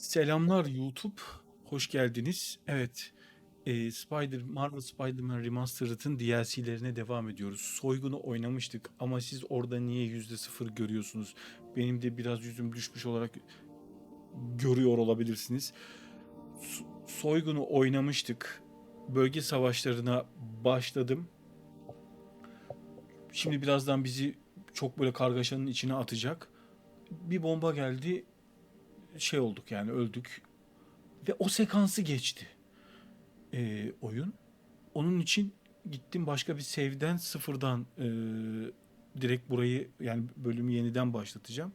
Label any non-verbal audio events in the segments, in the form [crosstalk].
Selamlar YouTube. Hoş geldiniz. Evet. e, Spider Marvel Spider-Man Remastered'ın DLC'lerine devam ediyoruz. Soygunu oynamıştık ama siz orada niye %0 görüyorsunuz? Benim de biraz yüzüm düşmüş olarak görüyor olabilirsiniz. So- Soygunu oynamıştık. Bölge savaşlarına başladım. Şimdi birazdan bizi çok böyle kargaşanın içine atacak. Bir bomba geldi şey olduk yani öldük ve o sekansı geçti e, oyun. Onun için gittim başka bir save'den sıfırdan e, direkt burayı yani bölümü yeniden başlatacağım.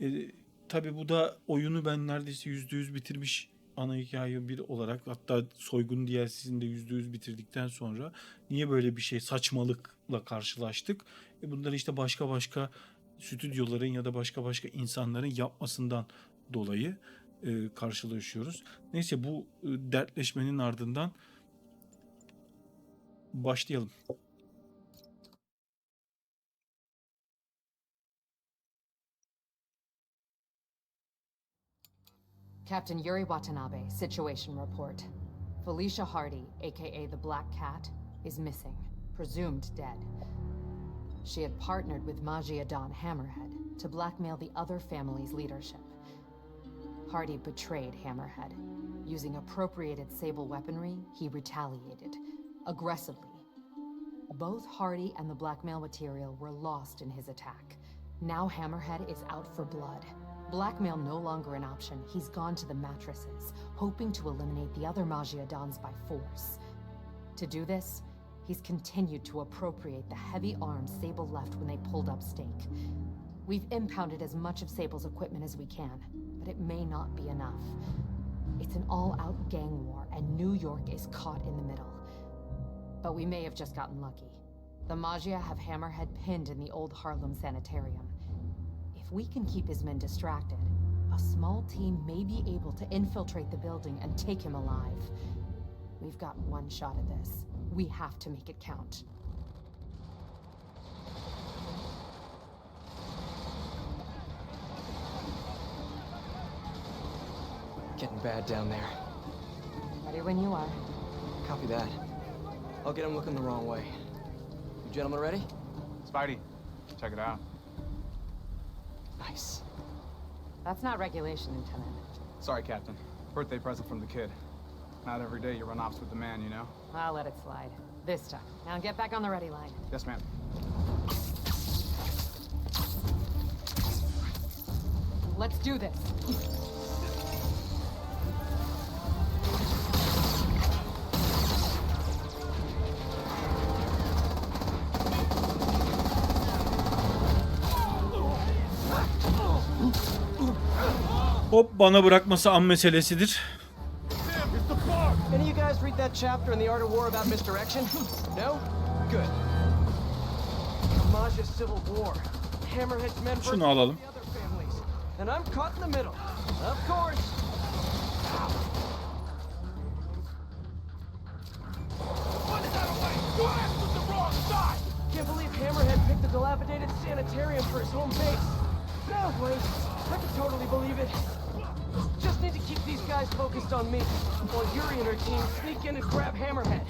E, Tabi bu da oyunu ben neredeyse yüzde yüz bitirmiş ana hikaye bir olarak hatta soygun DLC'sini de yüzde yüz bitirdikten sonra niye böyle bir şey saçmalıkla karşılaştık? E bunları işte başka başka stüdyoların ya da başka başka insanların yapmasından dolayı e, karşılaşıyoruz. Neyse bu e, dertleşmenin ardından başlayalım. Captain Yuri Watanabe, situation report. Felicia Hardy, aka the Black Cat, is missing, presumed dead. She had partnered with Magia Don Hammerhead to blackmail the other family's leadership. Hardy betrayed Hammerhead. Using appropriated Sable weaponry, he retaliated, aggressively. Both Hardy and the blackmail material were lost in his attack. Now Hammerhead is out for blood. Blackmail no longer an option. He's gone to the mattresses, hoping to eliminate the other Magia Dons by force. To do this, he's continued to appropriate the heavy arms Sable left when they pulled up stake. We've impounded as much of Sable's equipment as we can, but it may not be enough. It's an all-out gang war, and New York is caught in the middle. But we may have just gotten lucky. The Magia have Hammerhead pinned in the old Harlem sanitarium. If we can keep his men distracted, a small team may be able to infiltrate the building and take him alive. We've got one shot at this. We have to make it count. Getting bad down there. Ready when you are. Copy that. I'll get him looking the wrong way. You gentlemen ready? Spidey, check it out. Nice. That's not regulation, Lieutenant. Sorry, Captain. Birthday present from the kid. Not every day you run ops with the man, you know? I'll let it slide. This time. Now get back on the ready line. Yes, ma'am. Let's do this. Hop bana bırakması an meselesidir. Any of you guys read that chapter in The Art of War about misdirection? No? Good. Maja's Civil War. Hammerhead's men versus Şunu alalım. the other families. And I'm caught in the middle. Of course. Can't believe Hammerhead picked a dilapidated sanitarium for his home base. No, wait. I could totally believe it. Just need to keep these guys focused on me, while Yuri and her team sneak in and grab Hammerhead.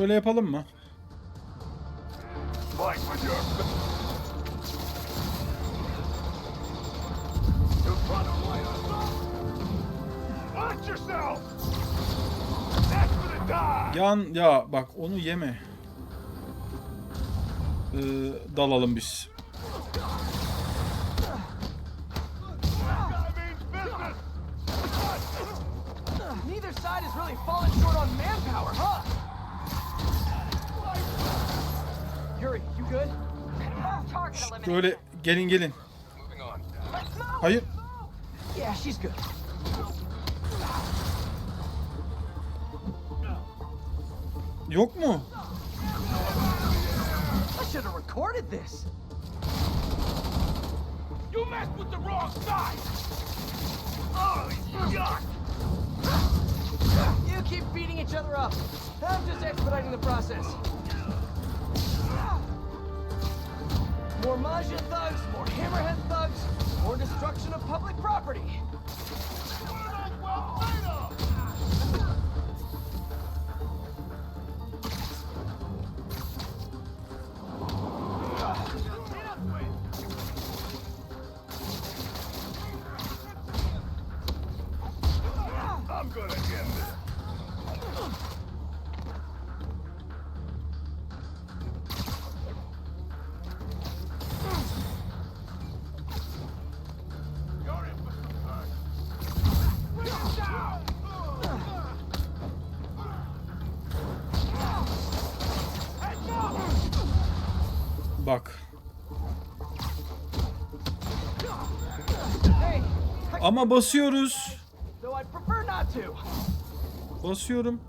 For the die! Yan ya bak onu yeme. Ee, dalalım biz. Yuri, you good? Böyle gelin gelin. Hayır. Yeah, she's good. Yok mu? I should have recorded this. You messed with the wrong side! Oh, yuck! You keep beating each other up. I'm just expediting the process. More Majin thugs, more Hammerhead thugs, more destruction of public property. I'm gonna end Ama basıyoruz. Basıyorum.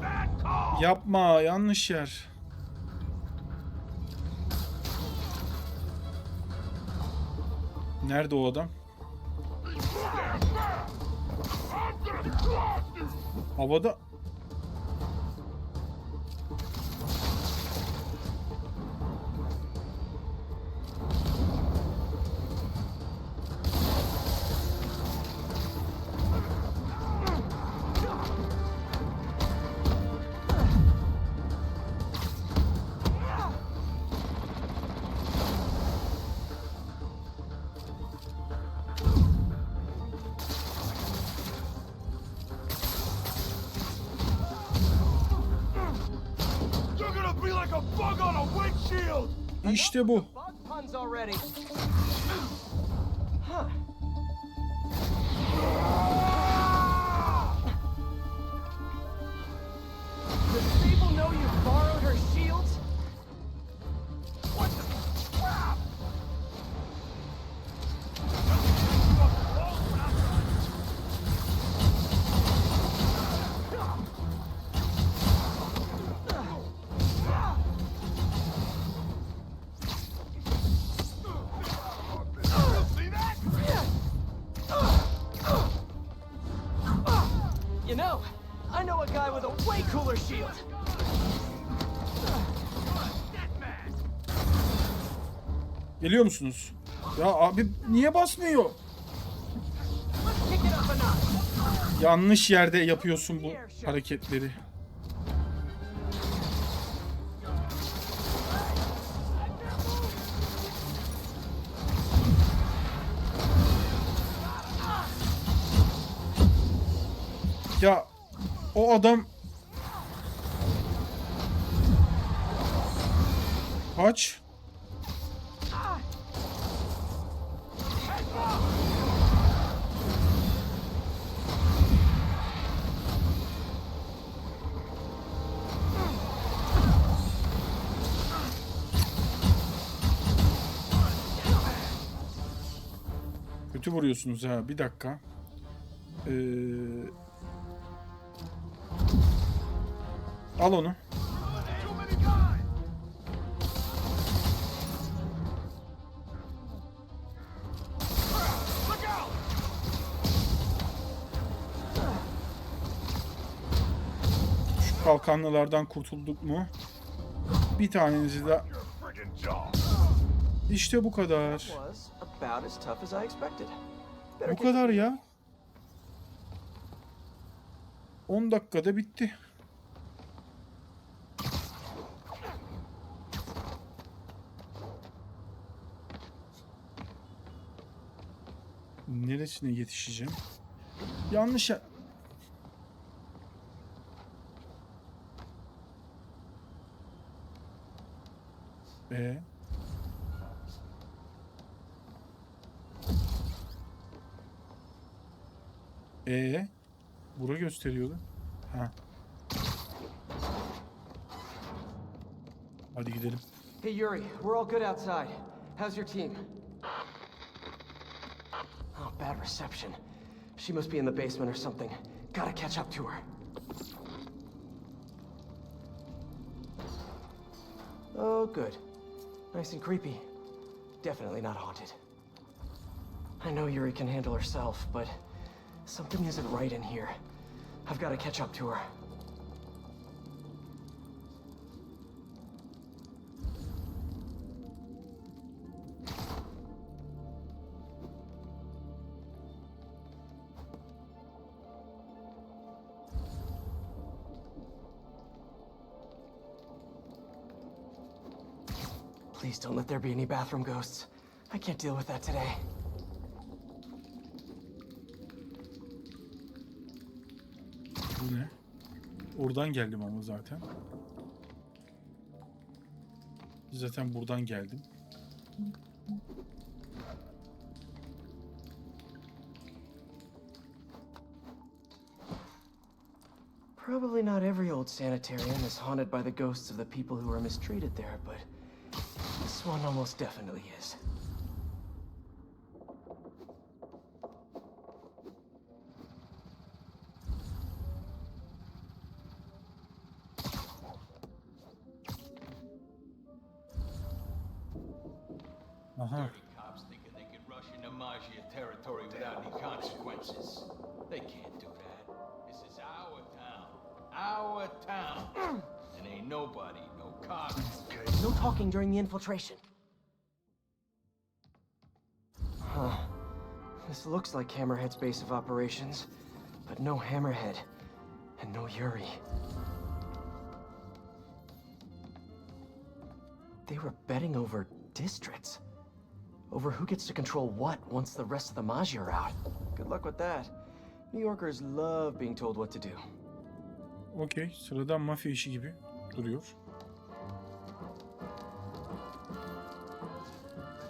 Bad call! Yapma yanlış yer. Nerede o adam? Havada. İşte bu. Cooler shield. Geliyor musunuz? Ya abi niye basmıyor? Yanlış yerde yapıyorsun bu hareketleri. Ya o adam Kaç. Kötü vuruyorsunuz ha. Bir dakika. Ee... Al onu. Şu kalkanlılardan kurtulduk mu? Bir tanenizi de işte bu kadar. Bu kadar ya. 10 dakikada bitti. Neresine yetişeceğim? Yanlış ya- E E bura gösteriyordu. Ha. Hadi gidelim. Hey Yuri, we're all good outside. How's your team? Oh, bad reception. She must be in the basement or something. Gotta catch up to her. Oh, good. Nice and creepy. Definitely not haunted. I know Yuri can handle herself, but something isn't right in here. I've gotta catch up to her. Please don't let there be any bathroom ghosts. I can't deal with that today. Bu ne? Oradan geldim ama zaten. Zaten buradan geldim. Probably not every old sanitarium is haunted by the ghosts of the people who were mistreated there, but this one almost definitely is. No during the infiltration. Huh. This looks like Hammerhead's base of operations, but no Hammerhead, and no Yuri. They were betting over districts. Over who gets to control what once the rest of the Magi are out. Good luck with that. New Yorkers love being told what to do. Okey. Sıradan mafya işi gibi duruyor.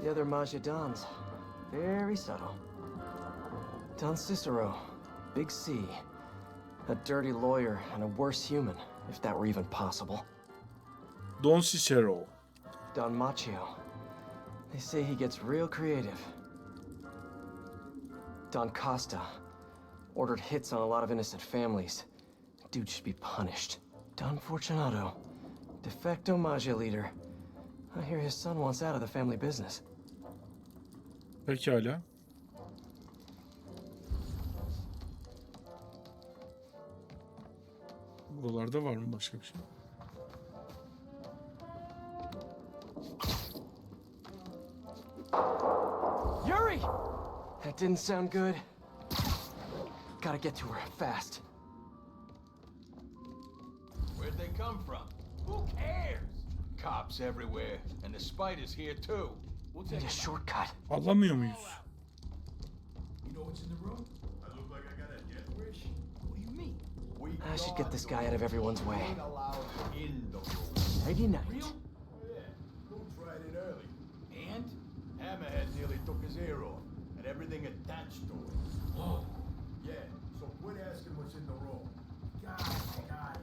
The other Magia Dons. Very subtle. Don Cicero. Big C. A dirty lawyer and a worse human, if that were even possible. Don Cicero. Don Machio. They say he gets real creative. Don Costa. Ordered hits on a lot of innocent families. Dude should be punished. Don Fortunato. De facto Magia leader. I hear his son wants out of the family business. Pekala. Buralarda var mı başka bir şey? Yuri! That didn't sound good. Gotta get to her fast. Where'd they come from? Who cares? Cops everywhere, and the spider's here too. We'll take Need a shortcut. Alamıyor muyuz? You know what's in the room? I look like I got a death wish? What do you mean? We I should get this guy out of everyone's way. ain't allowed in the room. Ready night. Real? Oh, yeah. Who tried it early? And? Hammerhead nearly took his ear off, and everything attached to it. Whoa. [gasps] Yeah, so quit asking what's in the room. God, God.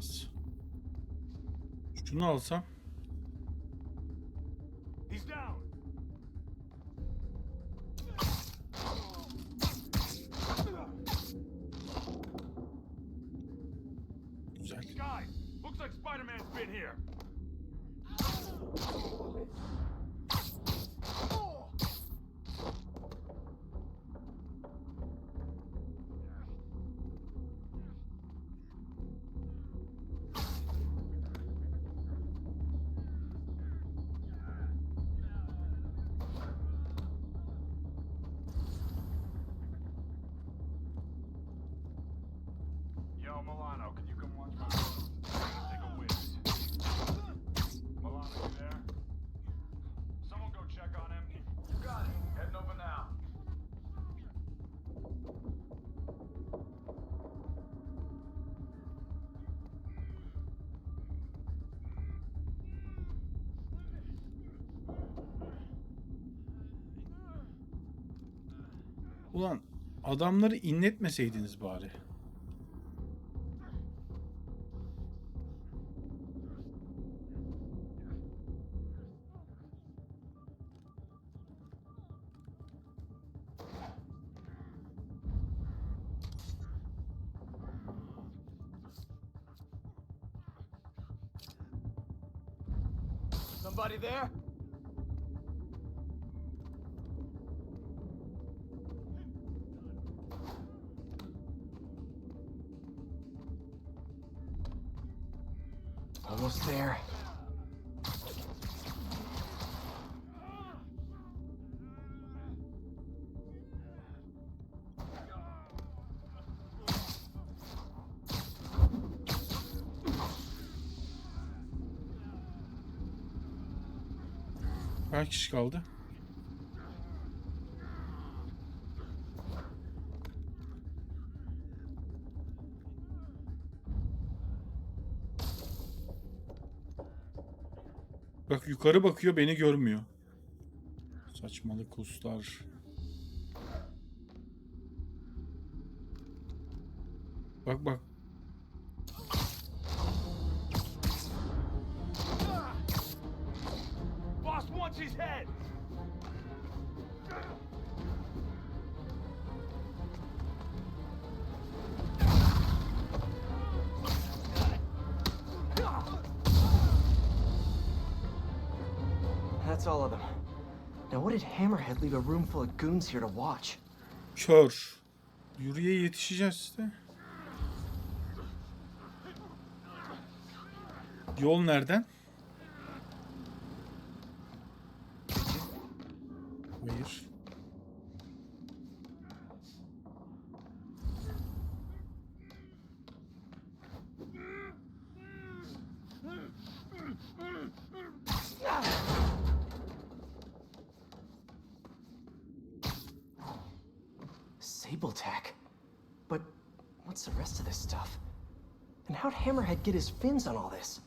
Olmaz. Şunu alsam. Milano, can you come watch my Take a whiz. Milano, you there? Someone go check on him. You got it. Heading over now. Ulan adamları inletmeseydiniz bari. Somebody there? Kişi kaldı? Bak yukarı bakıyor beni görmüyor. Saçmalık kuslar. Bak bak. Hammerhead leave a room full of goons here to watch? Kör. Yürüye yetişeceğiz işte. Yol nereden? Hayır. Hammerhead get his fins on all this?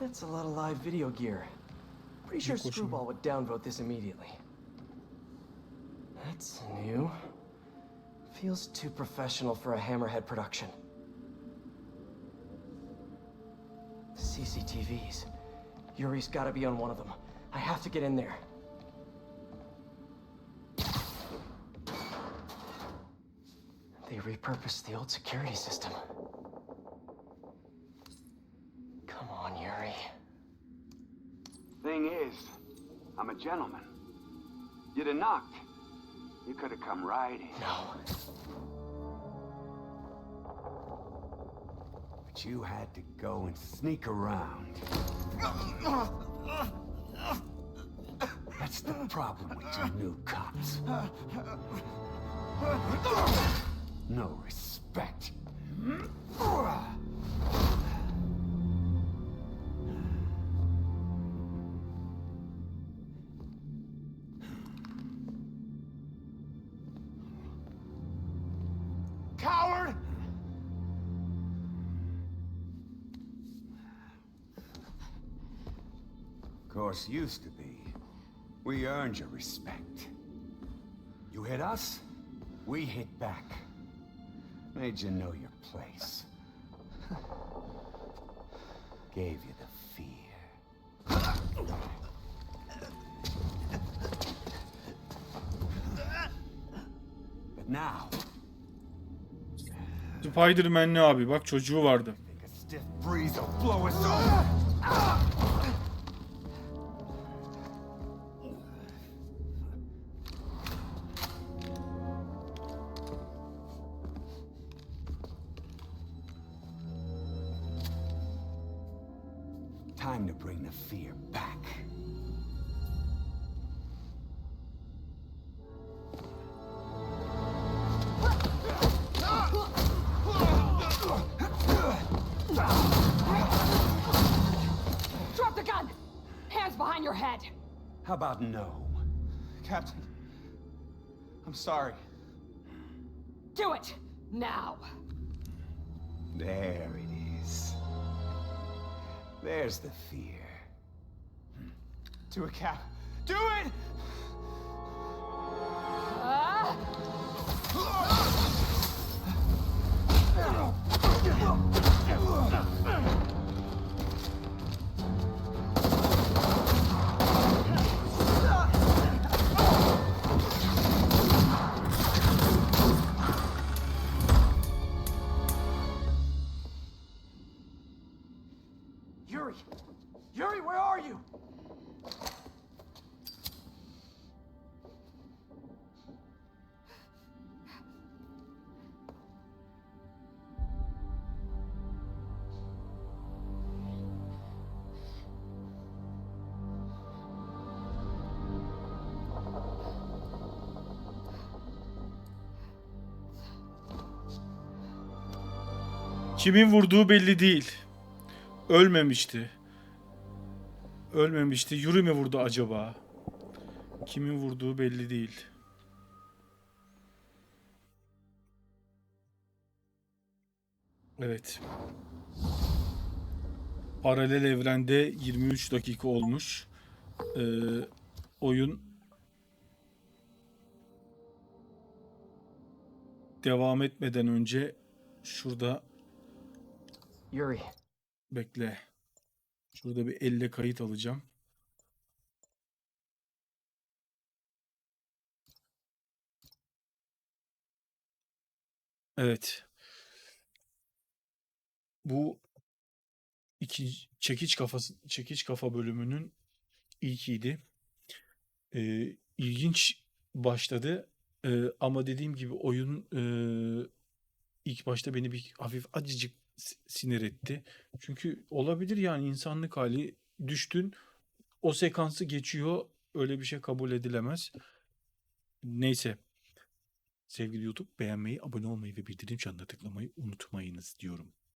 That's a lot of live video gear. Pretty sure. Screwball would downvote this immediately. That's new. Feels too professional for a Hammerhead production. CCTVs. Yuri's gotta be on one of them. I have to get in there. Repurposed the old security system. Come on, Yuri. Thing is, I'm a gentleman. You'd have knocked. You could have come right in. No. But you had to go and sneak around. That's the problem with you new cops. Course, used to be. We earned your respect. You hit us, we hit back. Made you know your place. [laughs] Gave you the fear. But now, Spider-Man'li abi bak çocuğu vardı. I'm sorry. Do it! Now! There it is. There's the fear. Do it, Cap. Do it! Ah! Kimin vurduğu belli değil. Ölmemişti. Ölmemişti. Yuri mi vurdu acaba? Kimin vurduğu belli değil. Evet. Paralel evrende 23 dakika olmuş. Ee, oyun devam etmeden önce şurada Yuri, Bekle. Şurada bir elle kayıt alacağım. Evet. Bu iki çekiç kafası çekiç kafa bölümünün ilkiydi. Ee, ilginç başladı. Ee, ama dediğim gibi oyun ee, ilk başta beni bir hafif acıcık sinir etti. Çünkü olabilir yani insanlık hali düştün o sekansı geçiyor öyle bir şey kabul edilemez. Neyse. Sevgili YouTube beğenmeyi, abone olmayı ve bildirim çanına tıklamayı unutmayınız diyorum.